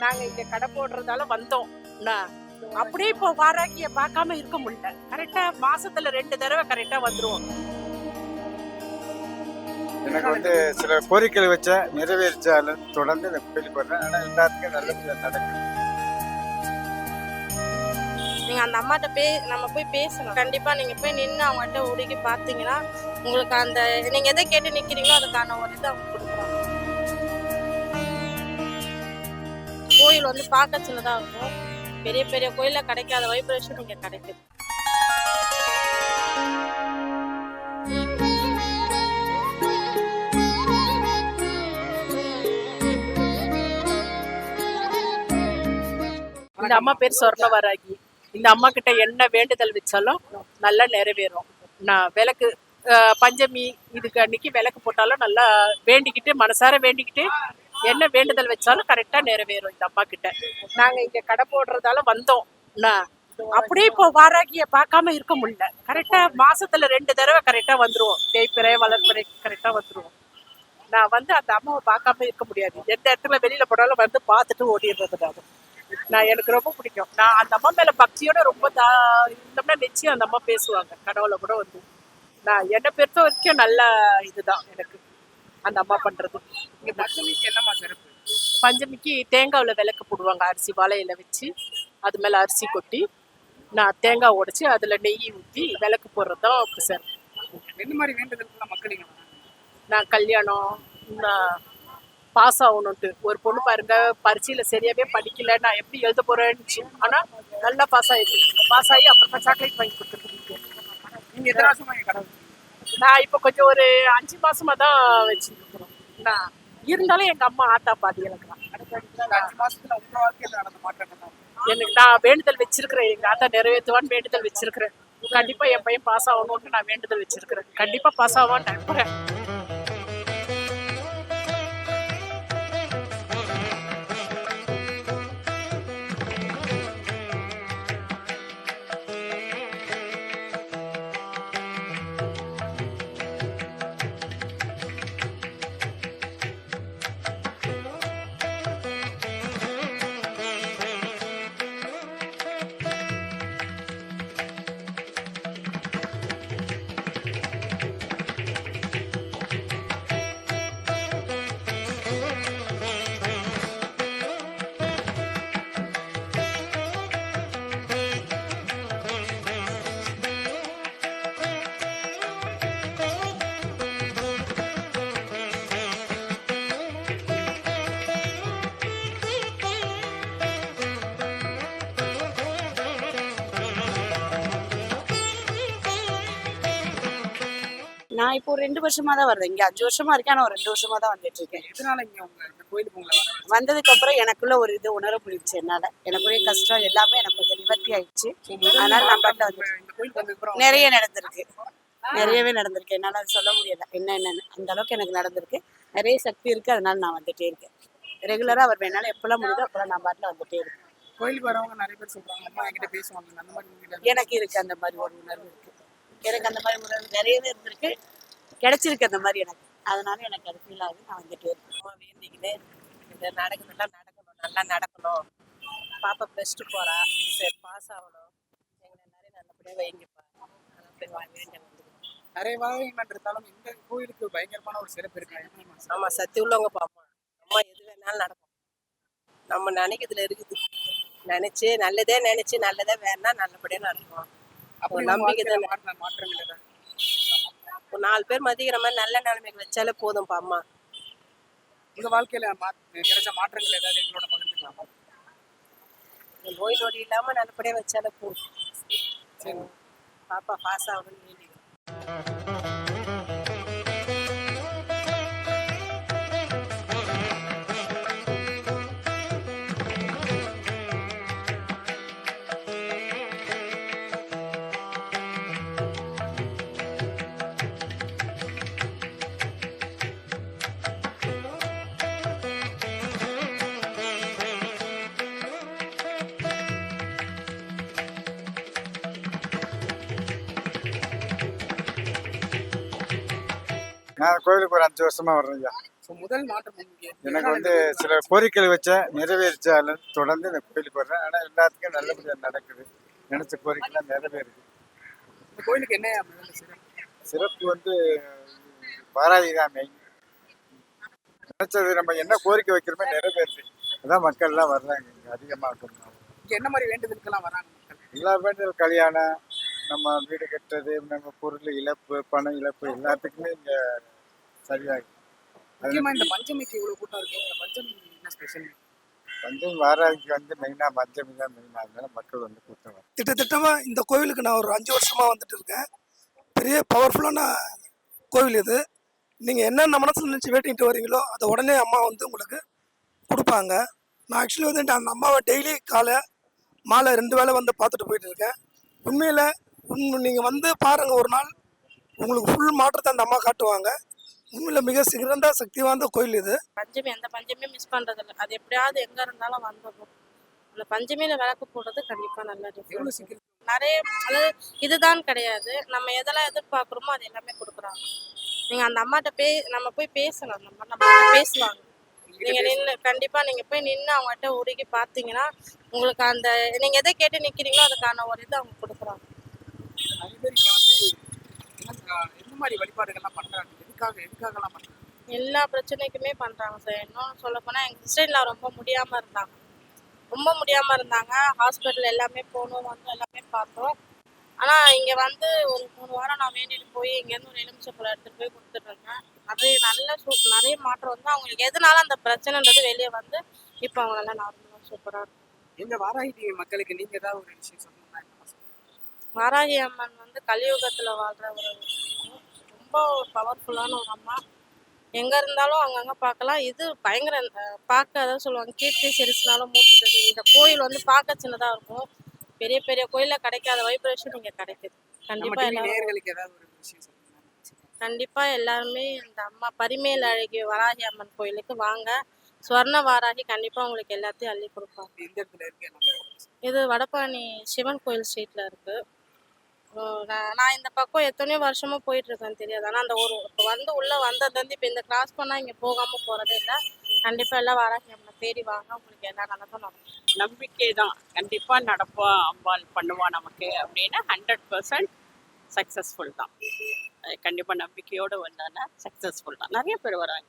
நாங்க இங்க கடை போடுறதால வந்தோம். அப்படியே இப்போ வாராக்கிய பார்க்காம இருக்க முடியல. கரெக்டா மாசத்துல ரெண்டு தடவை கரெக்டா வந்துருவோம். எனக்கு வந்து சில கோரிக்கைகள் வச்ச நிறைவேற்றால தொடர்ந்து இந்த கோயிலுக்கு வர்றேன். ஆனால் எல்லாத்துக்கும் நல்லபடியாக நடக்கும். நீங்க அந்த அம்மாட்ட பே நம்ம போய் பேசணும். கண்டிப்பா நீங்க போய் நின்று அவங்ககிட்ட உருகி பார்த்தீங்கன்னா உங்களுக்கு அந்த நீங்க எதை கேட்டு நிக்கிறீங்களோ அதுக்கான ஒரு இது அவங்க கொடுக்குறாங்க கோயில் வந்து பார்க்க சின்னதா இருக்கும். பெரிய பெரிய கோயில கிடைக்காத வைப்ரேஷன் இங்க கிடைக்குது. இந்த அம்மா பேர் சொர்ணவராகி. இந்த அம்மா கிட்ட என்ன வேண்டுதல் வச்சாலும் நல்லா நிறைவேறும். நான் விளக்கு பஞ்சமி இதுக்கு அன்னைக்கு விளக்கு போட்டாலும் நல்லா வேண்டிக்கிட்டு மனசார வேண்டிக்கிட்டு என்ன வேண்டுதல் வச்சாலும் கரெக்டா நிறைவேறும் இந்த அம்மா கிட்ட. நாங்க இங்க கடை போடுறதால வந்தோம். அப்படியே இப்போ வாராகிய பார்க்காம இருக்க முடியல. கரெக்டா மாசத்துல ரெண்டு தடவை கரெக்டா வந்துருவோம். தேய்ப்பிறை வளர்ப்பிறை கரெக்டா வந்துருவோம். நான் வந்து அந்த அம்மாவை பார்க்காம இருக்க முடியாது. எந்த இடத்துல வெளியில போனாலும் வந்து பார்த்துட்டு ஓடிடுறது நான். நான் எனக்கு ரொம்ப பிடிக்கும். நான் அந்த அம்மா மேல பக்தியோட ரொம்ப தா இருந்தோம்னா நிச்சயம் அந்த அம்மா பேசுவாங்க. கடவுளை கூட வந்து. நான் என்னை பொறுத்த வரைக்கும் நல்ல இதுதான் எனக்கு. அந்த அம்மா பண்றது. இங்க பஞ்சமிக்கு என்னமா சிறப்பு? பஞ்சமிக்கு தேங்காவில் விளக்கு போடுவாங்க அரிசி வாழையில வச்சு. அது மேல அரிசி கொட்டி நான் தேங்காய் உடைச்சு அதுல நெய் ஊற்றி விளக்கு போடுறது தான் சார் எந்த மாதிரி வேண்டுதலுக்குலாம் மக்கள் நான் கல்யாணம் பாஸ் ஆகணுன்ட்டு ஒரு பொண்ணு பாருங்க பரீட்சையில சரியாவே படிக்கல நான் எப்படி எழுத போறேன்னு ஆனா நல்லா பாஸ் ஆயிருக்கு பாஸ் ஆகி அப்புறமா சாக்லேட் வாங்கி கொடுத்துருக்கு நீங்க எத்தனை வருஷமா? நான் இப்போ கொஞ்சம் ஒரு அஞ்சு மாசமா தான் வச்சிருக்கிறோம். நான் இருந்தாலும் எங்க அம்மா ஆத்தா பாதி என்ன? எனக்கு நான் வேண்டுதல் வச்சிருக்கிறேன். எங்க ஆத்தா நிறைவேற்றுவான்னு வேண்டுதல் வச்சிருக்கிறேன். கண்டிப்பா என் பையன் பாஸ் ஆகணும்னு நான் வேண்டுதல் வச்சிருக்கிறேன். கண்டிப்பா பாஸ் ஆவான்னு நம்புறேன். நான் இப்போ ஒரு ரெண்டு வருஷமா தான் வருது இங்க அஞ்சு வருஷமா இருக்கேன். ஆனா ஒரு ரெண்டு வருஷமா தான் வந்துட்டு இருக்கேன் இங்க கோயிலுக்கு? வந்ததுக்கு அப்புறம் எனக்குள்ள ஒரு இது உணர முடிஞ்சுச்சு என்னால. எனக்குரிய கஷ்டம் எல்லாமே எனக்கு கொஞ்சம் நிவர்த்தி ஆயிடுச்சு. அதனால நான் வந்து நிறைய நடந்திருக்கு. நிறையவே நடந்திருக்கு. என்னால அது சொல்ல முடியல. என்ன என்னன்னு. அந்த அளவுக்கு எனக்கு நடந்திருக்கு. நிறைய சக்தி இருக்கு. அதனால நான் வந்துட்டே இருக்கேன். ரெகுலரா அவர் என்னால எப்பெல்லாம் முடியுதோ அப்பெல்லாம் நான் பாட்டுல வந்துட்டே இருக்கேன் கோயிலுக்கு வரவங்க நிறைய பேர் சொல்றாங்க. அம்மா என்கிட்ட பேசுவாங்க. அந்த மாதிரி எனக்கு இருக்கு. அந்த மாதிரி ஒரு உணர்வு இருக்கு. எனக்கு அந்த மாதிரி உணர்வு நிறையவே இருந்திருக்கு. கிடைச்சிருக்கு அந்த மாதிரி எனக்கு. அதனால எனக்கு அது ஃபீல் ஆகுது. நான் வந்துட்டே இருக்கேன். வேண்டிக்கிட்டு இந்த நடக்குதெல்லாம் நடக்கணும். நல்லா நடக்கணும். பாப்பா ப்ளஸ் டூ போறா. சரி பாஸ் ஆகணும். எங்களை எல்லாரையும் நல்லபடியாக வைங்கப்பா அதான் போய் வா வேண்டி வந்துருக்கோம் நிறைய வாழைகள் இருந்தாலும் இந்த கோயிலுக்கு பயங்கரமான ஒரு சிறப்பு இருக்கு. என்னமா சிறப்பு? ஆமா சத்தி உள்ளவங்கப்பா அம்மா அம்மா எது வேணாலும் நடக்கும். நம்ம நினைக்கிறதுல இருக்குது. நினைச்சு நல்லதே நினைச்சு நல்லதே வேணா நல்லபடியா நடக்கும். உங்க நம்பிக்கை மாற்றங்கள் ஒரு நாலு பேர் மதிக்கிற மாதிரி நல்ல நிலைமைக்கு வச்சாலே போதும்ப்பா அம்மா. உங்க வாழ்க்கையில கிடைச்ச மாற்றங்கள் ஏதாவது எங்களோட பகிர்ந்துக்கலாமா? நோய் நொடி இல்லாம நல்லபடியா வச்சாலே போதும். பாப்பா பாஸ் ஆகணும்னு வேண்டிக்கிறேன் நான் கோயிலுக்கு ஒரு அஞ்சு வருஷமா வர்றேன் ஐயா. முதல் மாற்றம் எனக்கு வந்து சில கோரிக்கைகள் வச்ச நிறைவேறிச்சாலும் தொடர்ந்து இந்த கோயிலுக்கு வர்றேன். ஆனால் எல்லாத்துக்கும் நல்லபடியாக நடக்குது. நினைச்ச கோரிக்கைலாம் நிறைவேறுது. இந்த கோயிலுக்கு என்ன சிறப்பு? சிறப்பு வந்து வாராகி தான் மெயின் நினைச்சது நம்ம என்ன கோரிக்கை வைக்கிறோமோ நிறைவேறுது. அதான் மக்கள்லாம் வர்றாங்க இங்கே அதிகமாக என்ன மாதிரி வேண்டுதலுக்கெல்லாம் வராங்க எல்லா வேண்டிய கல்யாணம் நம்ம வீடு கட்டுறது நம்ம பொருள் இழப்பு பண இழப்பு எல்லாத்துக்குமே இங்கே சரியாகும் இந்த பஞ்சமிக்கு இவ்வளவு கூட்டம் இருக்கு இந்த பஞ்சமி என்ன ஸ்பெஷல் பஞ்சமி வாராகிக்கு வந்து மெயினாக பஞ்சமி தான் மெயினாக அதனால மக்கள் வந்து கூட்டம் திட்டத்திட்டமாக இந்த கோவிலுக்கு நான் ஒரு அஞ்சு வருஷமாக வந்துட்டு இருக்கேன். பெரிய பவர்ஃபுல்லான கோவில் இது. நீங்கள் என்னென்ன மனசில் நினச்சி வேட்டிக்கிட்டு வரீங்களோ அதை உடனே அம்மா வந்து உங்களுக்கு கொடுப்பாங்க. நான் ஆக்சுவலி வந்து அந்த அம்மாவை டெய்லி காலை மாலை ரெண்டு வேளை வந்து பார்த்துட்டு போயிட்டு இருக்கேன். உண்மையில் உண்மை நீங்கள் வந்து பாருங்கள் ஒரு நாள் உங்களுக்கு ஃபுல் மாற்றத்தை அந்த அம்மா காட்டுவாங்க. உண்மையில் மிக சிறந்த சக்தி வாய்ந்த கோயில் இது. பஞ்சமி அந்த பஞ்சமியும் மிஸ் பண்றதில்ல. அது எப்படியாவது எங்க இருந்தாலும் வந்துடும். அந்த பஞ்சமியில விளக்கு போடுறது கண்டிப்பா நல்ல எவ்வளவு டிஃபரன்ஸ் சீக்கிரம்? நிறைய அதாவது இதுதான் கிடையாது. நம்ம எதெல்லாம் எதிர்பார்க்குறோமோ அது எல்லாமே கொடுக்குறாங்க. நீங்க அந்த அம்மாட்ட பே நம்ம போய் பேசலாம் அந்த அம்மா நம்ம பேசுவாங்க. நீங்க நின்று கண்டிப்பா நீங்க போய் நின்று அவங்ககிட்ட உருகி பார்த்தீங்கன்னா உங்களுக்கு அந்த நீங்க எதை கேட்டு நிக்கிறீங்களோ அதுக்கான ஒரு இது அவங்க கொடுக்குறாங்க. மாதிரி வழிபாடுகள்லாம் பண்றாங்க? எதுக்காக எதுக்காகலாம் பண்றாங்க? எல்லா பிரச்சனைக்குமே பண்றாங்க சார். இன்னும் சொல்ல போனா எங்க சிஸ்டர்லாம் ரொம்ப முடியாம இருந்தாங்க. ரொம்ப முடியாம இருந்தாங்க. ஹாஸ்பிட்டல் எல்லாமே போனோம் வந்து எல்லாமே பார்த்தோம். ஆனா இங்க வந்து ஒரு மூணு வாரம் நான் வேண்டிட்டு போய் இங்க இருந்து ஒரு எலுமிச்சப்பழம் எடுத்துட்டு போய் கொடுத்துட்டு இருந்தேன். அது நல்ல சூப் நிறைய மாற்றம் வந்து அவங்களுக்கு எதனால அந்த பிரச்சனைன்றது வெளியே வந்து இப்போ அவங்க நல்லா நார்மலாக சூப்பராக இருக்கும் இந்த வாராகி மக்களுக்கு நீங்க ஏதாவது ஒரு விஷயம் சொல்லணும்னா? வாராகி அம்மன் வந்து கலியுகத்துல வாழ்ற ஒரு ரொம்ப பவர்ஃபுல்லான ஒரு அம்மா. எங்க இருந்தாலும் அங்கங்க பார்க்கலாம். இது பயங்கர பார்க்க அதாவது சொல்லுவாங்க. கீர்த்தி சிரிச்சினாலும் மூட்டுறது இந்த கோயில் வந்து பார்க்க சின்னதா இருக்கும். பெரிய பெரிய கோயில்ல கிடைக்காத வைப்ரேஷன் இங்க கிடைக்குது. கண்டிப்பா எல்லாரும் நேயர்களுக்கு ஏதாவது ஒரு விஷயம் சொல்லுங்க. கண்டிப்பா எல்லாருமே இந்த அம்மா பரிமேல் அழகி வராகி அம்மன் கோயிலுக்கு வாங்க. ஸ்வர்ண வாராகி கண்டிப்பா உங்களுக்கு எல்லாத்தையும் அள்ளி கொடுப்பாங்க. இது வடபழனி சிவன் கோயில் ஸ்ட்ரீட்ல இருக்கு. நான் இந்த பக்கம் எத்தனையோ வருஷமா போயிட்டு இருக்கேன் தெரியாது. ஆனால் அந்த ஒரு இப்போ வந்து உள்ள வந்து இப்போ இந்த கிராஸ் பண்ணா இங்க போகாம போறதே இல்லை. கண்டிப்பா எல்லாம் வராங்க. நம்மளை தேடி வாங்க. உங்களுக்கு எல்லா நல்லதும் நடக்கும். நம்பிக்கை தான் கண்டிப்பாக நடப்பா அம்பாள் பண்ணுவா நமக்கு அப்படின்னு ஹண்ட்ரட் பர்சன்ட் சக்ஸஸ்ஃபுல் தான். கண்டிப்பாக நம்பிக்கையோடு வந்தானா சக்ஸஸ்ஃபுல் தான். நிறைய பேர் வராங்க.